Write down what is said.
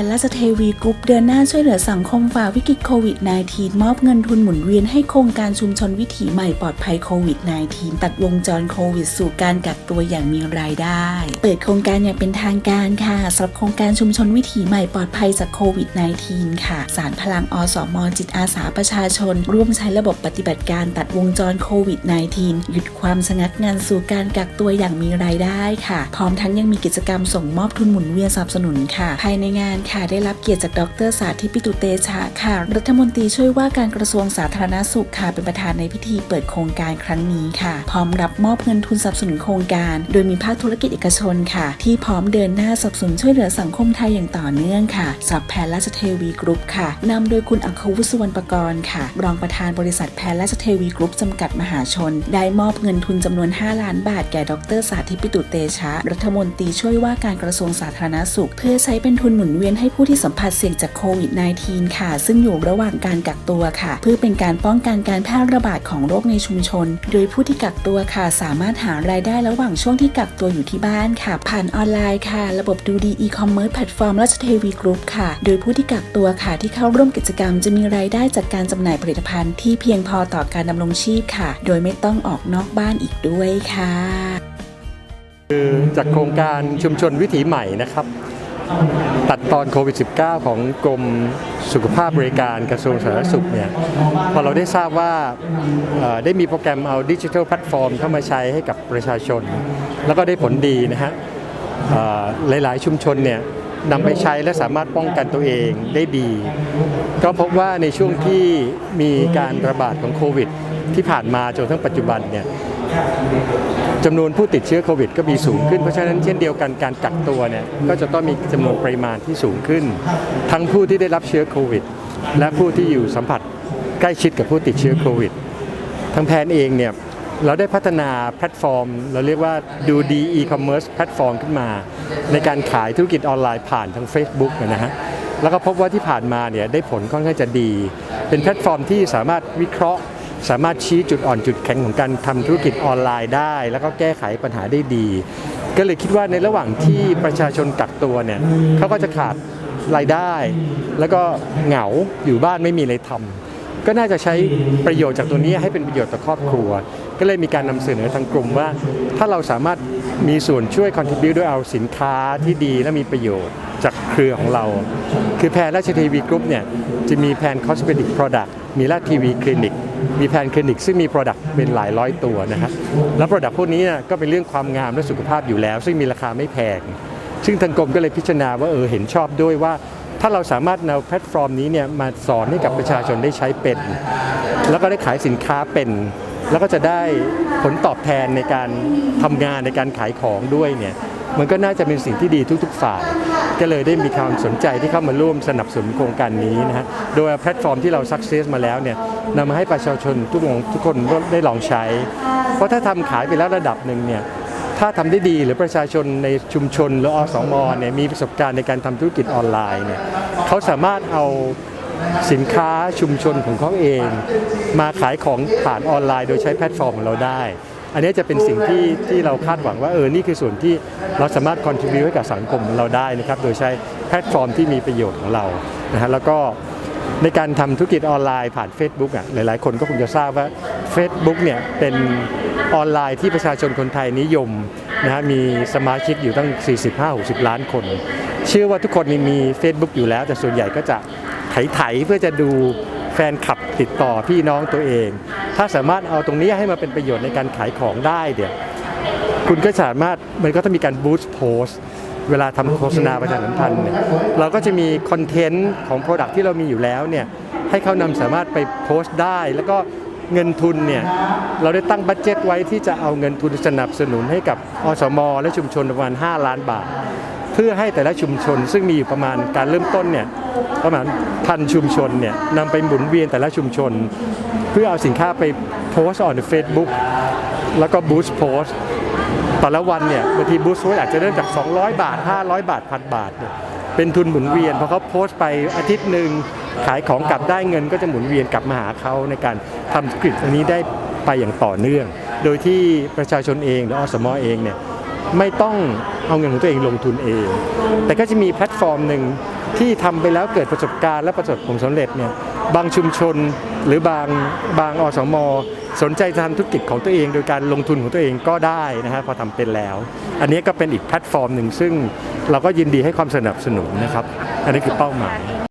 นราชเทวีกรุ๊ปเดินหน้าช่วยเหลือสังคมฝ่าวิกฤตโควิด -19 มอบเงินทุนหมุนเวียนให้โครงการชุมชนวิถีใหม่ปลอดภัยโควิด -19 ตัดวงจรโควิด สู่การกักตัวอย่างมีรายได้ เปิดโครงการอย่างเป็นทางการค่ะสำหรับโครงการชุมชนวิถีใหม่ปลอดภัยจากโควิด -19 ค่ะ สารพลังอสมจิตอาสาประชาชน ร่วมใช้ระบบปฏิบัติการตัดวงจรโควิด -19 หยุดความสงักงานสู่การกักตัวอย่างมีรายได้ค่ะ พร้อมทั้งยังมีกิจกรรมส่งมอบทุนหมุนเวียนสนับสนุนค่ะ ภายในงานค่ะได้รับเกียรติจากดรสาธิตปิตุเตชะค่ะ รัฐมนตรีช่วยว่าการกระทรวงสาธารณสุขค่ะเป็นประธานในพิธีเปิดโครงการครั้งนี้ค่ะ พร้อมรับมอบเงินทุนสนับสนุนโครงการ โดยมีภาคธุรกิจเอกชนค่ะ ที่พร้อมเดินหน้าสนับสนุนช่วยเหลือสังคมไทยอย่างต่อเนื่องค่ะสับแพนราชเทวีกรุ๊ปค่ะนำโดยคุณอัควุฒิสุวรรณประกรณ์ค่ะ รองประธานบริษัทแพนราชเทวีกรุ๊ปจำกัดมหาชน ได้มอบเงินทุนจำนวน 5 ล้านบาทแก่ดรสาธิตปิตุเตชะรัฐมนตรีช่วยว่าการกระทรวงสาธารณสุข เพื่อใช้เป็นทุนหมุนเวียนให้ผู้ที่สัมผัสเสี่ยงจากโควิด -19 ค่ะ ซึ่งอยู่ระหว่างการกักตัวค่ะ เพื่อเป็นการป้องกันการแพร่ระบาดของโรคในชุมชน โดยผู้ที่กักตัวค่ะ สามารถหารายได้ระหว่างช่วงที่กักตัวอยู่ที่บ้านค่ะ ผ่านออนไลน์ค่ะ ระบบดูดีอีคอมเมิร์ซแพลตฟอร์มราชเทวีกรุ๊ปค่ะ โดยผู้ที่กักตัวค่ะ ที่เข้าร่วมกิจกรรมจะมีรายได้จากการจำหน่ายผลิตภัณฑ์ที่เพียงพอต่อการดำรงชีพค่ะ โดยไม่ต้องออกนอกบ้านอีกด้วยค่ะจากโครงการชุมชนวิถีใหม่นะครับ ตัดตอนโควิด -19 ของกรมสุขภาพบริการกระทรวงสาธารณสุขเนี่ยพอเราได้ทราบว่าได้มีโปรแกรมเอาดิจิทัลแพลตฟอร์มเข้ามาใช้ให้กับประชาชน แล้วก็ได้ผลดีนะฮะหลายๆชุมชนเนี่ยนำไปใช้และสามารถป้องกันตัวเองได้ดี ก็พบว่าในช่วงที่มีการระบาดของโควิด ที่ผ่านมาจนทั้งปัจจุบันเนี่ย จำนวนผู้ติดเชื้อโควิดก็มีสูงขึ้น เพราะฉะนั้นเช่นเดียวกันการกักตัวเนี่ยก็จะต้องมีจำนวนปริมาณที่สูงขึ้น ทั้งผู้ที่ได้รับเชื้อโควิด และผู้ที่อยู่สัมผัสใกล้ชิดกับผู้ติดเชื้อโควิดทางแพนเองเนี่ยเราได้พัฒนาแพลตฟอร์ม เราเรียกว่าดูดีอีคอมเมิร์ซแพลตฟอร์มขึ้นมา ในการขายธุรกิจออนไลน์ผ่านทาง Facebook นะฮะแล้วก็พบว่าที่ผ่านมาเนี่ยได้ผลค่อนข้างจะดี เป็นแพลตฟอร์มที่สามารถวิเคราะห์ สามารถชี้จุดอ่อนจุดแข็งของการทำธุรกิจออนไลน์ได้ แล้วก็แก้ไขปัญหาได้ดี ก็เลยคิดว่าในระหว่างที่ประชาชนกักตัวเนี่ยเขาก็จะขาดรายได้ แล้วก็เหงาอยู่บ้านไม่มีอะไรทำก็น่าจะใช้ประโยชน์จากตัวนี้ให้เป็นประโยชน์ต่อครอบครัว ก็เลยมีการนำเสนอทางกลุ่มว่า ถ้าเราสามารถมีส่วนช่วย contribute ด้วยเอาสินค้าที่ดีและมีประโยชน์จากเครือของเรา คือแพนราชเทวีกรุ๊ปเนี่ยจะมีแพน cosmetic product มีราชทีวีคลินิก มีแพนคลินิกซึ่งมี Product เป็นหลายร้อยตัวนะครับแล้ว Product พวกนี้ก็เป็นเรื่องความงามและสุขภาพอยู่แล้ว ซึ่งมีราคาไม่แพง ซึ่งทางกรมก็เลยพิจารณาว่าเออเห็นชอบด้วยว่า ถ้าเราสามารถนำแพลตฟอร์มนี้เนี่ยมาสอนให้กับประชาชนได้ใช้เป็น แล้วก็ได้ขายสินค้าเป็น แล้วก็จะได้ผลตอบแทนในการทำงานในการขายของด้วยเนี่ย มันก็น่าจะเป็นสิ่งที่ดีทุก ๆ ฝ่าย ก็เลยได้มีความสนใจที่เข้ามาร่วมสนับสนุนโครงการนี้นะฮะโดยแพลตฟอร์มที่เราสักเซสมาแล้วเนี่ยนำมาให้ประชาชนทุกคนทุกคนได้ลองใช้ เพราะถ้าทำขายไปแล้วระดับหนึ่งเนี่ยถ้าทำได้ดีหรือประชาชนในชุมชนหรืออสมเนี่ยมีประสบการณ์ในการทำธุรกิจออนไลน์เนี่ยเขาสามารถเอาสินค้าชุมชนของเขาเอง มาขายของผ่านออนไลน์โดยใช้แพลตฟอร์มของเราได้ อันนี้จะเป็นสิ่งที่ที่เราคาดหวังว่าเออนี่คือส่วนที่เราสามารถ contribue ให้กับสังคมเราได้นะครับโดยใช้แพลตฟอร์มที่มีประโยชน์ของเรานะฮะแล้วก็ในการทำธุรกิจออนไลน์ผ่าน Facebook อะหลาย ๆ คนก็คงจะทราบว่า Facebook เนี่ยเป็นออนไลน์ที่ประชาชนคนไทยนิยมนะฮะมีสมาชิกอยู่ตั้ง 45-60 ล้านคน เชื่อว่าทุกคนมี Facebook อยู่แล้ว แต่ส่วนใหญ่ก็จะ ไถๆเพื่อจะดูแฟนคลับติดต่อพี่น้องตัวเอง ถ้าสามารถเอาตรงนี้ให้มาเป็นประโยชน์ในการขายของได้เดี๋ยวคุณก็สามารถมันก็ต้องมีการบูสต์โพสเวลาทำโฆษณาประชาสัมพันธ์เนี่ยเราก็จะมีคอนเทนต์ของ Product ที่เรามีอยู่แล้วเนี่ยให้เขานำสามารถไปโพสต์ได้ แล้วก็เงินทุนเนี่ยเราได้ตั้งบัตเจ็ตไว้ที่จะเอาเงินทุนสนับสนุนให้กับอสม และชุมชนประมาณ 5 ล้านบาท เพื่อให้แต่ละชุมชน ซึ่งมีอยู่ประมาณการเริ่มต้นเนี่ยประมาณพันชุมชนเนี่ยนำไปหมุนเวียนแต่ละชุมชน เพื่อเอาสินค้าไปโพสต์ออนเฟซบุ๊กแล้วก็บูสต์โพสต์แต่ละวันเนี่ยบางทีบูสต์โพสต์อาจจะเริ่มจาก 200 บาท 500 บาทพันบาทเนี่ยเป็นทุนหมุนเวียนพอเขาโพสต์ไปอาทิตย์หนึ่งขายของกลับได้เงินก็จะหมุนเวียนกลับมาหาเขาในการทำธุรกิจอันนี้ได้ไปอย่างต่อเนื่อง โดยที่ประชาชนเองหรืออสมอเองเนี่ยไม่ต้อง เอาเงินของตัวเองลงทุนเอง แต่ก็จะมีแพลตฟอร์มหนึ่งที่ทำไปแล้วเกิดประสบการณ์และประสบผลสำเร็จเนี่ยบางชุมชนหรือบางบางอสมสนใจจะทำธุรกิจของตัวเอง โดยการลงทุนของตัวเองก็ได้นะฮะพอทำเป็นแล้ว อันนี้ก็เป็นอีกแพลตฟอร์มหนึ่งซึ่งเราก็ยินดีให้ความสนับสนุนนะครับ อันนี้คือเป้าหมาย